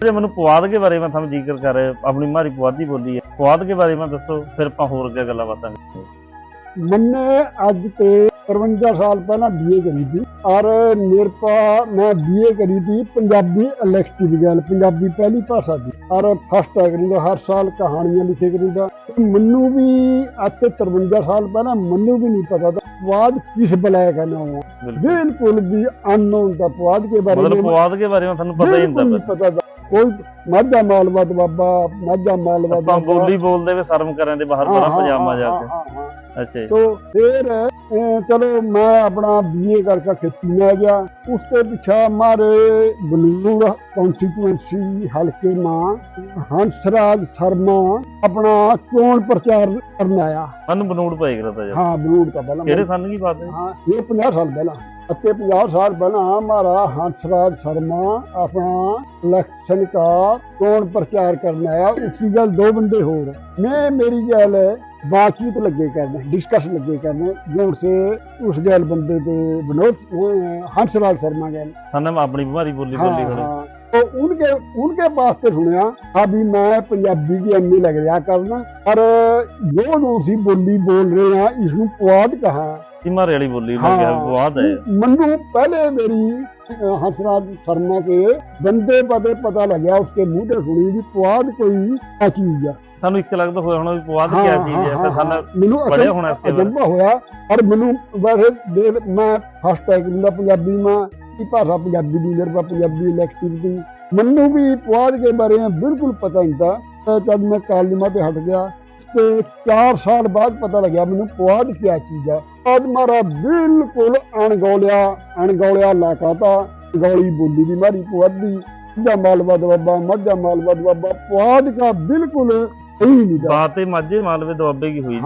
ਜੇ ਮੈਨੂੰ ਪਵਾਦ ਦੇ ਬਾਰੇ ਮੈਂ ਤੁਹਾਨੂੰ ਜ਼ਿਕਰ ਕਰ ਆਪਣੀ ਮਾਰੀ ਪਵਾਦੀ ਬੋਲੀ ਹੈ। ਪਵਾਦ ਦੇ ਬਾਰੇ ਮੈਂ ਦੱਸੋ ਫਿਰ ਆਪਾਂ ਹੋਰ ਅੱਗੇ ਗੱਲਾਂ ਬਾਤਾਂ ਮੈਨੇ ਅੱਜ ਤੇ 53 ਸਾਲ ਪਹਿਲਾਂ ਬੀਏ ਕਰੀ ਸੀ ਔਰ ਨਿਰਪਾ ਮੈਂ ਬੀਏ ਕਰੀ ਸੀ ਪੰਜਾਬੀ ਇਲੈਕਟਿਵ ਗੱਲ ਪੰਜਾਬੀ ਪਹਿਲੀ ਭਾਸ਼ਾ ਦੀ। ਔਰ ਫਸਟ ਕਰੀਦਾ ਹਰ ਸਾਲ ਕਹਾਣੀਆਂ ਲਿਖੇ ਕਰੀਦਾ ਮੈਨੂੰ ਵੀ ਅੱਜ ਤੇ 53 ਸਾਲ ਪਹਿਲਾਂ ਮੈਨੂੰ ਵੀ ਨਹੀਂ ਪਤਾ ਤਾਂ ਪਵਾਦ ਕਿਸ ਬਲਾਇਆ ਕਰਨਾ ਬਿਲਕੁਲ। ਵੀ ਅਨਨੋਨ ਦਾ ਪਵਾਦ ਕੇ ਬਾਰੇ ਮਤਲਬ ਪਵਾਦ ਕੇ ਬਾਰੇ ਮੈਂ ਤੁਹਾਨੂੰ ਪਤਾ ਹੀ ਨਹੀਂ ਹੁੰਦਾ ਕੋਈ ਮਾਝਾ ਮਾਲਵਾ ਦਵਾਬਾ ਮਾਝਾ ਮਾਲਵਾ ਆਪਾਂ ਬੋਲੀ ਬੋਲਦੇ ਵੇ ਸ਼ਰਮ ਕਰਨ ਦੇ ਬਾਹਰ ਬੜਾ ਪਜਾਮਾ ਜਾ ਕੇ। ਅੱਛਾ ਜੀ, ਤੋ ਚਲੋ ਮੈਂ ਆਪਣਾ ਬੀਏ ਕਰਕੇ ਖੇਤੀ ਮੈਂ ਗਿਆ। ਉਸ ਤੋਂ ਪਿੱਛਾ ਮਾਰੇ ਬਲੂਰ ਕੌਂਸਟੀਟੂਐਂਸੀ ਹਲਕੇ ਨਾਲ ਹੰਸ ਰਾਜ ਸ਼ਰਮਾ ਆਪਣਾ ਚੋਣ ਪ੍ਰਚਾਰ ਕਰਨ ਆਇਆ। ਮਨ ਬਨੂੜ ਪਈ ਕਰਦਾ ਜੀ। ਹਾਂ ਬਲੂਰ ਦਾ ਪਹਿਲਾਂ ਕਿਹੜੇ ਸੰਨ ਕੀ ਬਾਤ ਹੈ? ਹਾਂ ਇਹ 50 ਸਾਲ ਪਹਿਲਾਂ। ਅਤੇ 50 ਸਾਲ ਪਹਿਲਾਂ ਹਮਾਰਾ ਹੰਸਰਾਜ ਸ਼ਰਮਾ ਆਪਣਾ ਇਲੈਕਸ਼ਨ का ਚੋਣ ਪ੍ਰਚਾਰ ਕਰਨ ਆਇਆ ਉਸੀ ਗੱਲ ਦੋ ਬੰਦੇ ਹੋਰ ਮੈਂ ਮੇਰੀ ਗੱਲ ਬਾਕੀ ਤੇ ਲੱਗੇ ਕਰਨੇ डिस्कस लगे करने जोर से उस गैल बंदे पे विनोद अ, हंसराज शर्मा गैल ਸਾਨੂੰ ਮੈਂ ਆਪਣੀ ਬਿਮਾਰੀ ਬੋਲੀ हाँ, ਬੋਲੀ ਖੜੇ हाँ। तो उनके उनके पास से सुनया अभी मैं पंजाबी की एमए लग रहा करना पर जो जो सी बोली बोल रहे हैं इसमें पुआध कहा ਸੀ ਮਾਰੇ ਵਾਲੀ ਬੋਲੀ हाँ। ਲੱਗਿਆ ਪੁਆਧ ਹੈ मन्नू पहले मेरी अ, हंसराज शर्मा के बंदे पते पता लगा उसके मुंह से सुनी भी पुआध कोई क्या चीज है ਸਾਨੂੰ ਇੱਕ ਲੱਗਦਾ ਹੋਇਆ ਹੋਣਾ ਵੀ ਪੁਆਧ हाँ, ਕੀ हाँ, ਚੀਜ਼ ਹੈ हाँ, ਫਿਰ ਸਾਨੂੰ हाँ। ਮੈਨੂੰ ਪੜਿਆ ਅਸਲ- ਹੋਣਾ ਇਸਕੇ ਬਾਰੇ ਅਜੰਬਾ ਹੋਇਆ ਔਰ ਮੈਨੂੰ ਵੈਸੇ ਦੇ ਮੈਂ ਫਸਟ ਟੈਗ ਦਿੰਦਾ ਪੰਜਾਬੀ ਮਾਂ की भाषा पंजाबी दी मेरे पास पंजाबी इलेक्टिव थी मन्नू भी पुआध के बारे में बिल्कुल पता नहीं था तो जब मैं कालिमा पे हट गया ਤੇ 4 ਸਾਲ ਬਾਅਦ ਪਤਾ ਲੱਗਿਆ ਮੈਨੂੰ ਪੁਆਧ ਕੀ ਚੀਜ਼ ਆ। ਅੱਜ ਮਾਰਾ ਬਿਲਕੁਲ ਅਣਗੌਲਿਆ ਅਣਗੌਲਿਆ ਇਲਾਕਾ ਤਾਂ ਗੌਲੀ ਬੋਲੀ ਦੀ ਮਾਰੀ ਪੁਆਧੀ ਦਾ। ਮਾਲਵਾ ਦਵਾਬਾ ਮੱਝਾ ਮਾਲਵਾ ਦਵਾਬਾ ਪੁਆਧ ਦਾ ਬਿਲਕੁਲ ਨਹੀਂ ਨਿਕਾ ਬਾਤ ਤੇ ਮਾਝੇ ਮਾਲਵੇ ਦਵਾਬੇ ਕੀ ਹੋਈ